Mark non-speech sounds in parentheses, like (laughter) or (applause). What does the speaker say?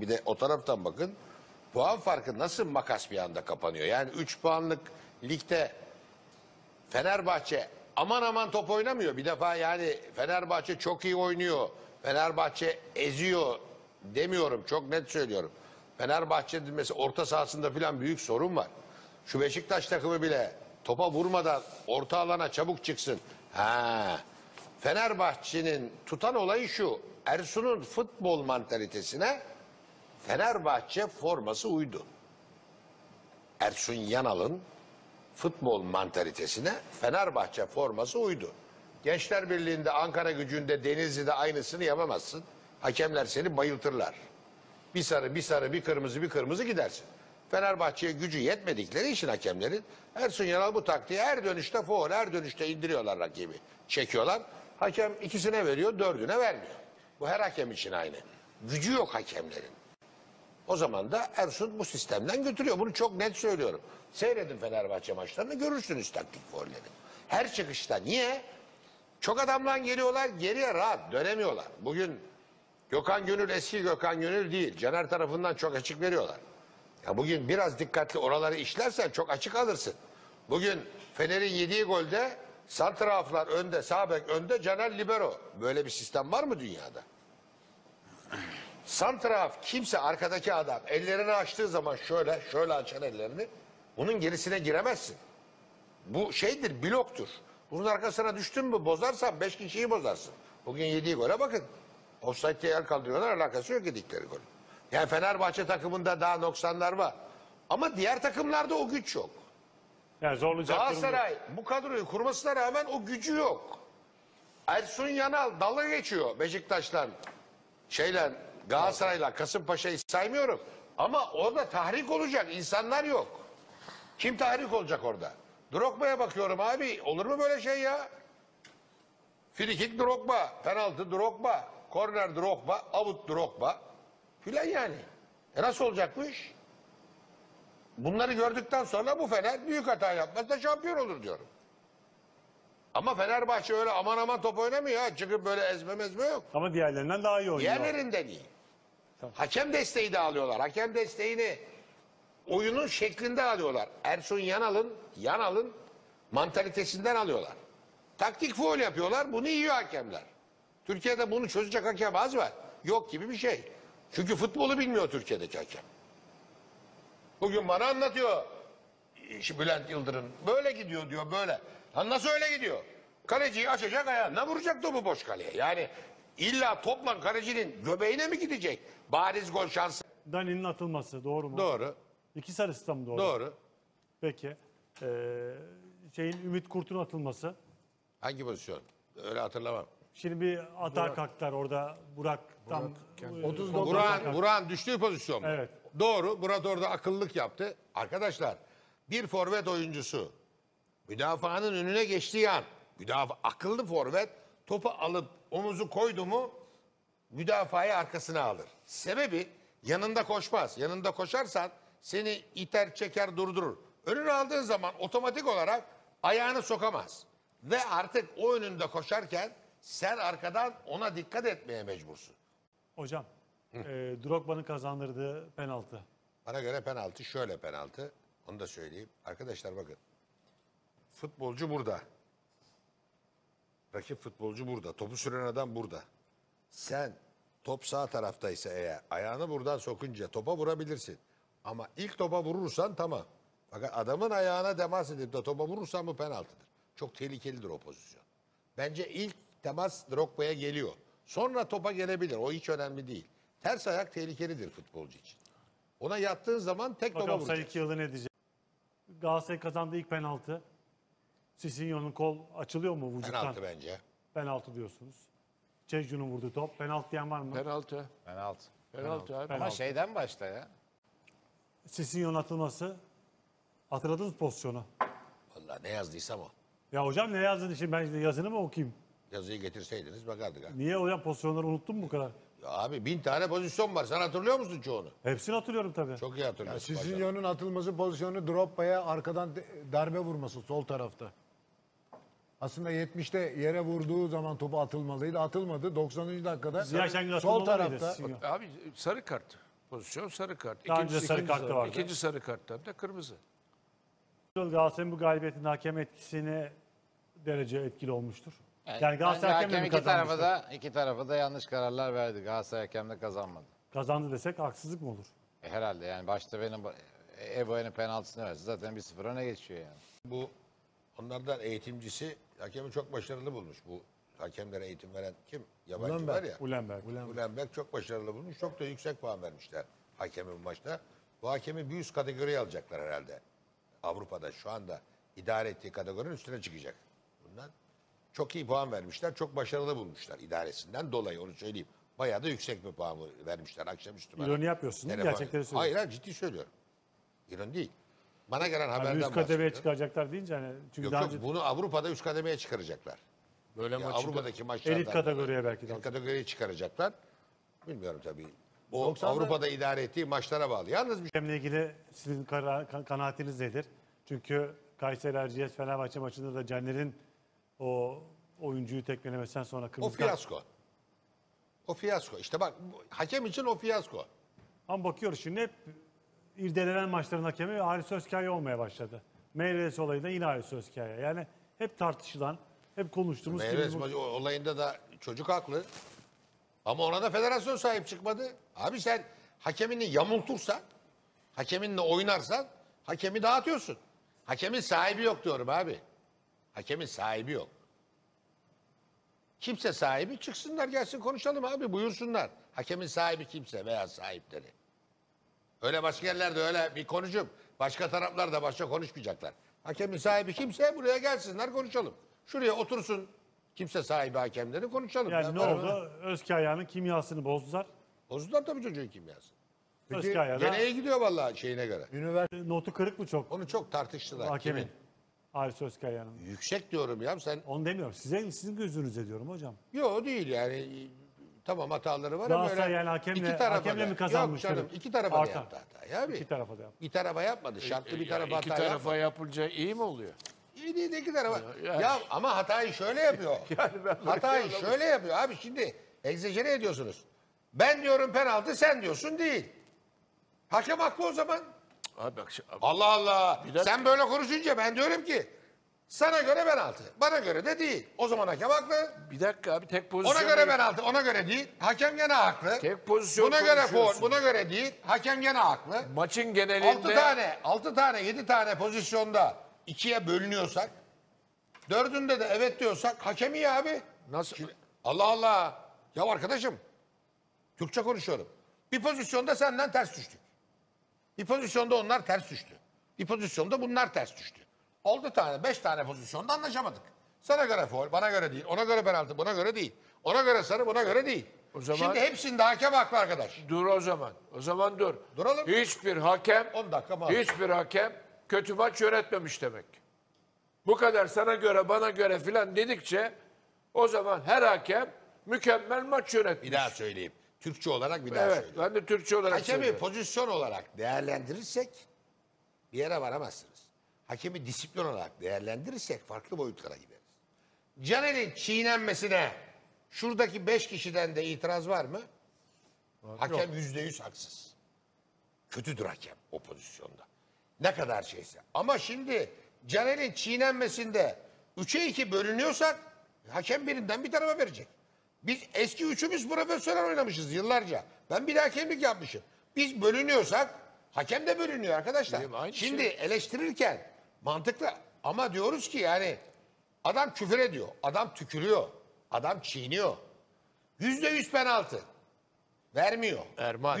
Bir de o taraftan bakın. Puan farkı nasıl makas bir anda kapanıyor? Yani 3 puanlık ligde Fenerbahçe aman aman top oynamıyor. Bir defa yani Fenerbahçe çok iyi oynuyor. Fenerbahçe eziyor demiyorum. Çok net söylüyorum. Fenerbahçe'de mesela orta sahasında falan büyük sorun var. Şu Beşiktaş takımı bile topa vurmadan orta alana çabuk çıksın. Ha. Fenerbahçe'nin tutan olayı şu. Ersun'un futbol mantalitesine Fenerbahçe forması uydu. Ersun Yanal'ın futbol mantalitesine Fenerbahçe forması uydu. Gençler Birliği'nde, Ankara gücünde, Denizli'de aynısını yapamazsın. Hakemler seni bayıltırlar. Bir sarı, bir sarı, bir kırmızı, bir kırmızı gidersin. Fenerbahçe'ye gücü yetmedikleri için hakemlerin Ersun Yanal bu taktiği her dönüşte foul, her dönüşte indiriyorlar rakibi. Çekiyorlar. Hakem ikisine veriyor, dördüne vermiyor. Bu her hakem için aynı. Gücü yok hakemlerin. O zaman da Ersun bu sistemden götürüyor. Bunu çok net söylüyorum. Seyredin Fenerbahçe maçlarını görürsünüz taktik foulleri. Her çıkışta. Niye? Çok adamla geliyorlar geriye rahat dönemiyorlar. Bugün Gökhan Gönül eski Gökhan Gönül değil. Caner tarafından çok açık veriyorlar. Ya bugün biraz dikkatli oraları işlersen çok açık alırsın. Bugün Fener'in yediği golde santraflar önde, sağ önde, Caner libero. Böyle bir sistem var mı dünyada? Santraf kimse arkadaki adam ellerini açtığı zaman şöyle şöyle açan ellerini bunun gerisine giremezsin. Bu şeydir bloktur. Bunun arkasına düştün mü bozarsan beş kişiyi bozarsın. Bugün yediği gole bakın. Offside diye el kaldırıyorlar alakası yok yedikleri gol. Yani Fenerbahçe takımında daha noksanlar var. Ama diğer takımlarda o güç yok. Yani zorlayacak. Galatasaray bu kadroyu kurmasına rağmen o gücü yok. Ersun Yanal dalga geçiyor Beşiktaş'tan şeyle Galatasaray'la Kasımpaşa'yı saymıyorum. Ama orada tahrik olacak insanlar yok. Kim tahrik olacak orada? Drogba'ya bakıyorum abi. Olur mu böyle şey ya? Frikik Drogba, penaltı Drogba, korner Drogba, avut Drogba. Filan yani. E nasıl olacak bu iş? Bunları gördükten sonra bu Fener büyük hata yapmazsa şampiyon olur diyorum. Ama Fenerbahçe öyle aman aman top oynamıyor ha. Çıkıp böyle ezme mezme yok. Ama diğerlerinden daha iyi oynuyor. Diğerlerinden iyi. Hakem desteği de alıyorlar. Hakem desteğini oyunun şeklinde alıyorlar. Ersun Yanal'ın Yanal'ın mantalitesinden alıyorlar. Taktik foul yapıyorlar. Bunu yiyor hakemler. Türkiye'de bunu çözecek hakem az var. Yok gibi bir şey. Çünkü futbolu bilmiyor Türkiye'deki hakem. Bugün bana anlatıyor. Bülent Yıldırım. Böyle gidiyor diyor böyle. Ha nasıl öyle gidiyor? Kaleciyi açacak ayağına vuracak topu boş kaleye. Yani illa topla kalecinin göbeğine mi gidecek? Bariz gol şansı. Dani'nin atılması doğru mu? Doğru. İki sarısı da mı doğru? Doğru. Peki. Ee, şeyin Ümit Kurt'un atılması. Hangi pozisyon? Öyle hatırlamam. Şimdi bir atağa kalktılar orada Burak tam 39 Buran, Buran düştüğü pozisyon mu? Evet. Doğru. Murat orada akıllılık yaptı. Arkadaşlar bir forvet oyuncusu müdafaanın önüne geçtiği an müdafaa akıllı forvet topu alıp omuzu koydu mu müdafayı arkasına alır. Sebebi yanında koşmaz. Yanında koşarsan seni iter çeker durdurur. Önünü aldığın zaman otomatik olarak ayağını sokamaz. Ve artık o önünde koşarken sen arkadan ona dikkat etmeye mecbursun. hocam e, Drogba'nın kazandırdığı penaltı. Bana göre penaltı şöyle penaltı. Onu da söyleyeyim. Arkadaşlar bakın. Futbolcu burada. Rakip futbolcu burada. Topu süren adam burada. Sen top sağ taraftaysa eğer ayağını buradan sokunca topa vurabilirsin. Ama ilk topa vurursan tamam. Fakat adamın ayağına temas edip de topa vurursan bu penaltıdır. Çok tehlikelidir o pozisyon. Bence ilk temas Drogba'ya geliyor. Sonra topa gelebilir. O hiç önemli değil. Ters ayak tehlikelidir futbolcu için. Ona yattığın zaman tek topa Bakalım Sayın vuracaksın. Yılı ne diyecek? Galatasaray kazandığı ilk penaltı. Sisinho'nun kol açılıyor mu vücuttan? Penaltı bence. Penaltı diyorsunuz. Çeju'nun vurduğu top. Penaltı diyen var mı? Penaltı. Penaltı. Penaltı abi. Ama Penaltı. şeyden başla ya. Sisinho'nun atılması. Hatırladınız pozisyonu. Vallahi ne yazdıysam o. Ya hocam ne yazdın şimdi ben yazını mı okuyayım? Yazıyı getirseydiniz bakardık ha. Niye hocam pozisyonları unuttun mu bu kadar? Ya abi bin tane pozisyon var. Sen hatırlıyor musun çoğunu? Hepsini hatırlıyorum tabii. Çok iyi hatırlıyorsun. maşallah. Sisinho'nun atılması pozisyonu Drogba'ya arkadan de- darbe vurması sol tarafta. Aslında 70'te yere vurduğu zaman topu atılmalıydı. Atılmadı. 90. dakikada Ziya Şengül sol tarafta? Abi sarı kart. pozisyon sarı kart. Daha önce sarı kartı sarı, vardı. ikinci sarı karttan da kırmızı. Galatasaray'ın bu galibiyetinde hakem etkisine derece etkili olmuştur. Yani, Bence Galatasaray hakemle hakem mi iki tarafa da iki tarafa da yanlış kararlar verdi. Galatasaray hakem de kazanmadı. Kazandı desek haksızlık mı olur? E, herhalde yani başta benim Ebo'nun penaltısını verse zaten 1-0 öne geçiyor yani. Bu onlardan eğitimcisi hakemi çok başarılı bulmuş. Bu hakemlere eğitim veren kim? Yabancı Ulenberg. var ya. Ulenberg. Ulenberg çok başarılı bulmuş. Çok da yüksek puan vermişler hakemi bu maçta. Bu hakemi bir üst kategoriye alacaklar herhalde. Avrupa'da şu anda idare ettiği kategorinin üstüne çıkacak. Bundan çok iyi puan vermişler. Çok başarılı bulmuşlar idaresinden dolayı onu söyleyeyim. Bayağı da yüksek bir puan vermişler akşamüstü. bana. İroni yapıyorsun değil mi? Gerçekleri söylüyorsun. Hayır hayır ciddi söylüyorum. İroni değil. Bana gelen Yani haberden üst kademeye çıkaracaklar deyince hani çünkü Yok daha yok önce bunu Avrupa'da üst kademeye çıkaracaklar. Böyle maçı Avrupa'daki maçlarda. elit kategoriye belki de. Elit kategoriye çıkaracaklar. Bilmiyorum tabii. O 90'da Avrupa'da idare ettiği maçlara bağlı. Yalnız bir Hakemle ilgili sizin kara- ka- kanaatiniz nedir? Çünkü Kayseri Erciyes Fenerbahçe maçında da Caner'in o oyuncuyu tekmelemesinden sonra o kırmızı kart. fiyasko. O fiyasko. İşte bak bu- hakem için o fiyasko. Ama bakıyoruz şimdi hep irdelenen maçların hakemi Halis Özkaya olmaya başladı. Meyres olayı da yine Halis Özkaya. Yani hep tartışılan, hep konuştuğumuz Meyres kim bu- olayında da çocuk haklı. Ama ona da federasyon sahip çıkmadı. Abi sen hakemini yamultursan, hakeminle oynarsan hakemi dağıtıyorsun. Hakemin sahibi yok diyorum abi. Hakemin sahibi yok. Kimse sahibi çıksınlar gelsin konuşalım abi buyursunlar. Hakemin sahibi kimse veya sahipleri. Öyle başka yerlerde öyle bir konuşup başka taraflar da başka konuşmayacaklar. Hakemin sahibi kimse buraya gelsinler konuşalım. Şuraya otursun kimse sahibi hakemleri konuşalım. Yani Ya ne ben- oldu? Özkaya'nın kimyasını bozdular. Bozdular tabii çocuğun kimyası. Özkaya da Gene iyi gidiyor vallahi şeyine göre. Üniversite notu kırık mı çok Onu çok tartıştılar. hakemin? Kimin? Halis Özkaya'nın. Yüksek diyorum ya sen. Onu demiyorum. Size, sizin gözünüze diyorum hocam. Yok değil yani. Tamam hataları var ama Galatasaray öyle yani hakemle- iki tarafa hakemle da- mi kazanmıştır? Yok canım iki tarafa da Artan. yaptı hatayı abi. İki tarafa da yaptı. Bir tarafa yapmadı. Şartlı bir Ya tarafa iki hata tarafa yapmadı. yapılınca iyi mi oluyor? İyi değil iki tarafa. Ya- Ya, ama hatayı şöyle yapıyor. (laughs) hatayı şöyle yapıyor abi şimdi egzajere ediyorsunuz. Ben diyorum penaltı sen diyorsun değil. Hakem haklı o zaman. Abi bak şu- Allah Allah. Dakika. Sen böyle konuşunca ben diyorum ki sana göre penaltı. Bana göre de değil. O zaman hakem haklı. bir dakika abi tek pozisyon. Ona göre penaltı, ona göre değil. Hakem gene haklı. Tek pozisyon Buna göre foul, buna göre değil. Hakem gene haklı. Maçın genelinde 6 tane, 6 tane, 7 tane pozisyonda ikiye bölünüyorsak, dördünde de evet diyorsak hakem iyi abi. Nasıl? Şimdi- Allah Allah. Ya arkadaşım, Türkçe konuşuyorum. Bir pozisyonda senden ters düştük. Bir pozisyonda onlar ters düştü. Bir pozisyonda bunlar ters düştü. 6 tane, 5 tane pozisyonda anlaşamadık. Sana göre foul, bana göre değil. Ona göre penaltı, buna göre değil. Ona göre sarı, buna göre değil. O zaman- Şimdi hepsinde hakem haklı arkadaş. dur o zaman. O zaman dur. Duralım. Hiçbir hakem 10 dakika mı? hiçbir hakem kötü maç yönetmemiş demek. Bu kadar sana göre bana göre filan dedikçe o zaman her hakem mükemmel maç yönetmiş. Bir daha söyleyeyim. Türkçe olarak bir daha Evet söyleyeyim. ben de Türkçe olarak Hakemi söylüyorum. pozisyon olarak değerlendirirsek bir yere varamazsınız. Hakemi disiplin olarak değerlendirirsek farklı boyutlara gideriz. Caner'in çiğnenmesine şuradaki beş kişiden de itiraz var mı? Hakem yüzde yüz haksız. Kötüdür hakem o pozisyonda. Ne kadar şeyse. Ama şimdi Caner'in çiğnenmesinde 3'e 2 bölünüyorsak hakem birinden bir tarafa verecek. Biz eski üçümüz profesyonel oynamışız yıllarca. Ben bir de hakemlik yapmışım. Biz bölünüyorsak hakem de bölünüyor arkadaşlar. Şimdi şey. eleştirirken mantıklı ama diyoruz ki yani adam küfür ediyor, adam tükürüyor, adam çiğniyor. Yüzde yüz penaltı. Vermiyor. Erman.